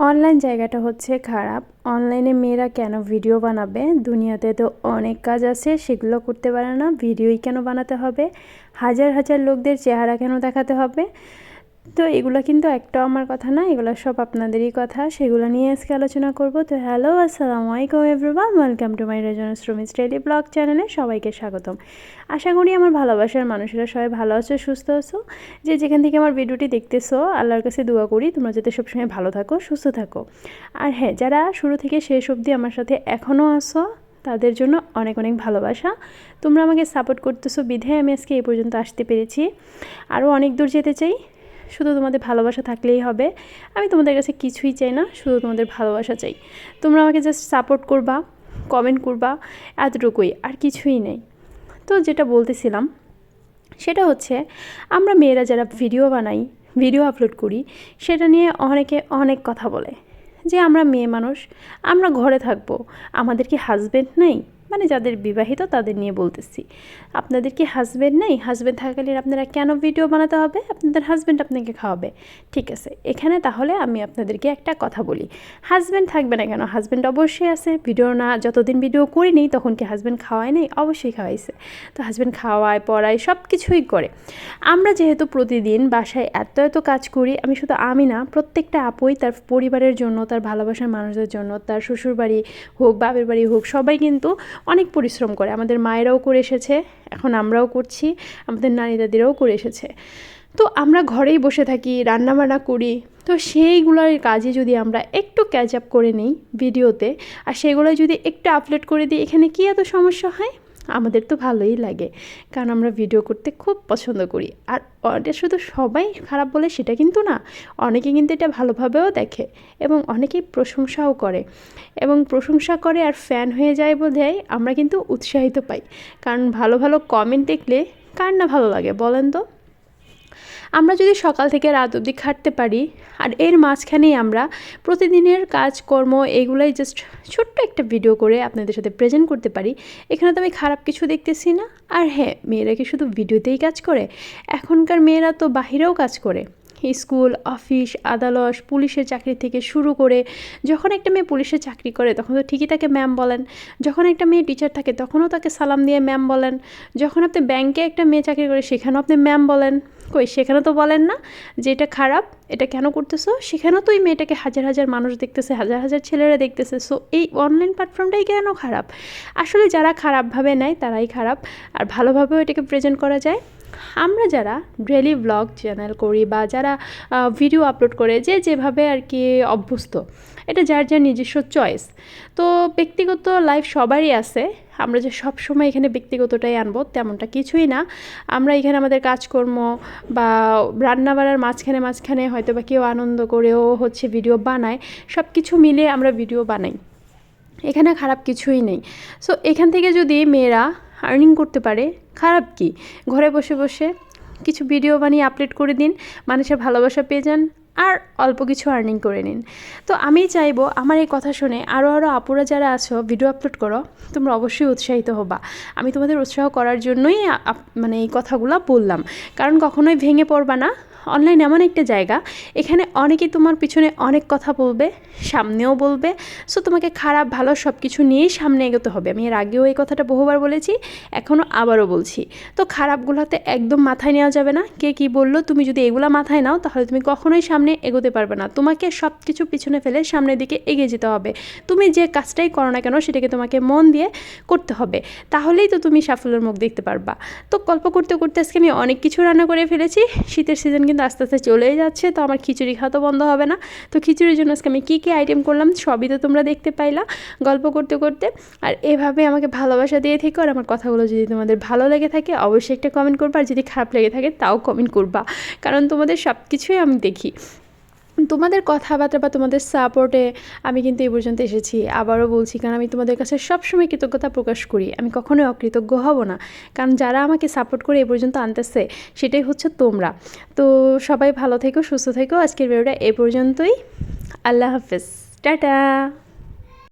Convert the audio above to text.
Online জায়গাটা হচ্ছে খারাপ। অনলাইনে মেয়েরা কেন ভিডিও বানাবে? দুনিয়াতে তো অনেক কাজ আছে, সেগুলো করতে পারে না ভিডিওই কেন বানাতে হবে? হাজার হাজার লোকদের চেহারা কেন দেখাতে হবে? তো এগুলো কিন্তু একটা আমার কথা না, এগুলো সব আপনাদেরই কথা। সেগুলো নিয়ে আজকে আলোচনা করব। তো হ্যালো, আসসালামু আলাইকুম এভরিওয়ান ওয়েলকাম টু মাই রেজন শ্রমিস ডেলি ব্লগ চ্যানেলে সবাইকে স্বাগতম। আশা করি আমার ভালোবাসার মানুষেরা সবাই ভালো আছো, সুস্থ আছো। যে যেখান থেকে আমার ভিডিওটি দেখতেছো, আল্লাহর কাছে দোয়া করি, তোমরা যাতে সবসময় ভালো থাকো, সুস্থ থাকো। আর হ্যাঁ যারা শুরু থেকে শেষ অবধি আমার সাথে এখনও আসো তাদের জন্য অনেক অনেক ভালোবাসা। তোমরা আমাকে সাপোর্ট করতেছো বিধে আমি আজকে এই পর্যন্ত আসতে পেরেছি। আরও অনেক দূর যেতে চাই। শুধু তোমাদের ভালোবাসা থাকলেই হবে। আমি তোমাদের কাছে কিছুই চাই না, শুধু তোমাদের ভালোবাসা চাই। তোমরা আমাকে জাস্ট সাপোর্ট করবা কমেন্ট করবা, এতটুকুই, আর কিছুই নেই। তো যেটা বলতেছিলাম, সেটা হচ্ছে, আমরা মেয়েরা যারা ভিডিও বানাই ভিডিও আপলোড করি, সেটা নিয়ে অনেকে অনেক কথা বলে। যে আমরা মেয়ে মানুষ, আমরা ঘরে থাকব, আমাদের কি হাজব্যান্ড নেই? মানে যাদের বিবাহিত তাদের নিয়ে বলতেছি। আপনাদের কি হাজব্যান্ড নেই? হাজব্যান্ড থাকাকালীন আপনারা কেন ভিডিও বানাতে হবে? আপনাদের হাজব্যান্ড আপনাকে খাওয়াবে। ঠিক আছে, এখানে তাহলে আমি আপনাদেরকে একটা কথা বলি। হাজব্যান্ড থাকবে না কেন? হাজব্যান্ড অবশ্যই আছে। ভিডিও না, যতদিন ভিডিও করিনি, তখন কি হাজব্যান্ড খাওয়ায় নেই? অবশ্যই খাওয়াইছে। তো হাজব্যান্ড খাওয়ায়, পড়ায় সব কিছুই করে। আমরা যেহেতু প্রতিদিন বাসায় এত এত কাজ করি, আমি শুধু আমি না, প্রত্যেকটা আপুই তার পরিবারের জন্য, তার ভালোবাসার মানুষদের জন্য, তার শ্বশুরবাড়ি হোক, বাপের বাড়ি হোক, সবাই কিন্তু অনেক পরিশ্রম করে। আমাদের মায়েরাও করে এসেছে, এখন আমরাও করছি, আমাদের নানি দাদিরাও করে এসেছে। তো আমরা ঘরেই বসে থাকি, রান্নাবান্না করি। তো সেইগুলোর কাজে যদি আমরা একটু ক্যাচ আপ করে নিই ভিডিওতে, আর সেগুলো যদি একটু আপলোড করে দিই, এখানে কি এত সমস্যা হয়? আমাদের তো ভালোই লাগে। কারণ আমরা ভিডিও করতে খুব পছন্দ করি। আর এটা শুধু সবাই খারাপ বলে সেটা কিন্তু না, অনেকে কিন্তু এটা ভালোভাবেও দেখে এবং অনেকেই প্রশংসাও করে। এবং প্রশংসা করে আর ফ্যান হয়ে যায় বোধহয় আমরা কিন্তু উৎসাহিত পাই। কারণ ভালো ভালো কমেন্ট দেখলে কার না ভালো লাগে বলেন তো? আমরা যদি সকাল থেকে রাত অবধি খাটতে পারি, আর এর মাঝখানেই আমরা প্রতিদিনের কাজকর্ম এগুলাই জাস্ট ছোট্ট একটা ভিডিও করে আপনাদের সাথে প্রেজেন্ট করতে পারি। এখানে তো আমি খারাপ কিছু দেখতেছি না। আর হ্যাঁ মেয়েরা কি শুধু ভিডিওতেই কাজ করে? এখনকার মেয়েরা তো বাহিরেও কাজ করে। স্কুল, অফিস আদালত পুলিশের চাকরি থেকে শুরু করে যখন একটা মেয়ে পুলিশের চাকরি করে, তখন তো ঠিকই তাকে ম্যাম বলেন। যখন একটা মেয়ে টিচার থাকে, তখনও তাকে সালাম দিয়ে ম্যাম বলেন। যখন আপনি ব্যাংকে একটা মেয়ে চাকরি করে, সেখানেও আপনি ম্যাম বলেন। কই সেখানে তো বলেন না যে এটা খারাপ, এটা কেন করতেছো? সেখানেও তো ওই মেয়েটাকে হাজার হাজার মানুষ দেখতেছে, হাজার হাজার ছেলেরা দেখতেছে। সো এই অনলাইন প্ল্যাটফর্মটাই কেন খারাপ? আসলে যারা খারাপভাবে নেয়, তারাই খারাপ। আর ভালোভাবেও এটাকে প্রেজেন্ট করা যায়। আমরা যারা ডেলি ব্লগ চ্যানেল করি বা যারা ভিডিও আপলোড করে যে যেভাবে আর কি অভ্যস্ত, এটা যার যার নিজস্ব চয়েস তো ব্যক্তিগত লাইফ সবারই আছে, আমরা যে সব সময় এখানে ব্যক্তিগতটাই আনব তেমনটা কিছুই না। আমরা এখানে আমাদের কাজকর্ম বা রান্না বাড়ার মাঝখানে মাঝখানে হয়তো বা কেউ আনন্দ করেও হচ্ছে ভিডিও বানায় সব কিছু মিলে আমরা ভিডিও বানাই। এখানে খারাপ কিছুই নেই। সো এখান থেকে যদি মেয়েরা আর্নিং করতে পারে, খারাপ কি? ঘরে বসে বসে কিছু ভিডিও বানিয়ে আপলোড করে দিন, মানুষের ভালোবাসা পেয়ে যান আর অল্প কিছু আর্নিং করে নিন। তো আমি চাইব আমার এই কথা শুনে আরও আরও আপুরা যারা আছো ভিডিও আপলোড করো, তোমরা অবশ্যই উৎসাহিত হবা। আমি তোমাদের উৎসাহ করার জন্যই মানে এই কথাগুলো বললাম। কারণ কখনোই ভেঙে পড়বা না। অনলাইন এমন একটা জায়গা, এখানে অনেকেই তোমার পিছনে অনেক কথা বলবে, সামনেও বলবে সো তোমাকে খারাপ, ভালো সব কিছু নিয়েই সামনে এগোতে হবে। আমি এর আগেও এই কথাটা বহুবার বলেছি, এখনও আবারও বলছি। তো খারাপগুলোতে একদম মাথায় নেওয়া যাবে না, কে কী বলল, তুমি যদি এগুলো মাথায় নাও, তাহলে তুমি কখনোই সামনে এগোতে পারবে না। তোমাকে সব কিছু পিছনে ফেলে সামনের দিকে এগিয়ে যেতে হবে। তুমি যে কাজটাই করো না কেন, সেটাকে তোমাকে মন দিয়ে করতে হবে। তাহলেই তো তুমি সাফল্যের মুখ দেখতে পারবা। তো গল্প করতে করতে আজকে আমি অনেক কিছু রান্না করে ফেলেছি। শীতের সিজন কিন্তু আস্তে আস্তে চলেই যাচ্ছে, তো আমার খিচুড়ি খাওয়া তো বন্ধ হবে না। তো খিচুড়ির জন্য আজকে আমি কী কী আইটেম করলাম সবই তো তোমরা দেখতে পাইলা গল্প করতে করতে। আর এভাবে আমাকে ভালোবাসা দিয়ে থেকে আর আমার কথাগুলো যদি তোমাদের ভালো লেগে থাকে অবশ্যই একটা কমেন্ট করবা, আর যদি খারাপ লেগে থাকে তাও কমেন্ট করবা। কারণ তোমাদের সব কিছুই আমি দেখি। তোমাদের কথাবার্তা বা তোমাদের সাপোর্টে আমি কিন্তু এই পর্যন্ত এসেছি। আবারও বলছি, কারণ আমি তোমাদের কাছে সবসময় কৃতজ্ঞতা প্রকাশ করি। আমি কখনোই অকৃতজ্ঞ হব না। কারণ যারা আমাকে সাপোর্ট করে এ পর্যন্ত আনতেছে, সেটাই হচ্ছে তোমরা। তো সবাই ভালো থেকো, সুস্থ থেকো। আজকের ভিডিওটা এ পর্যন্তই। আল্লাহ হাফেজ। টাটা!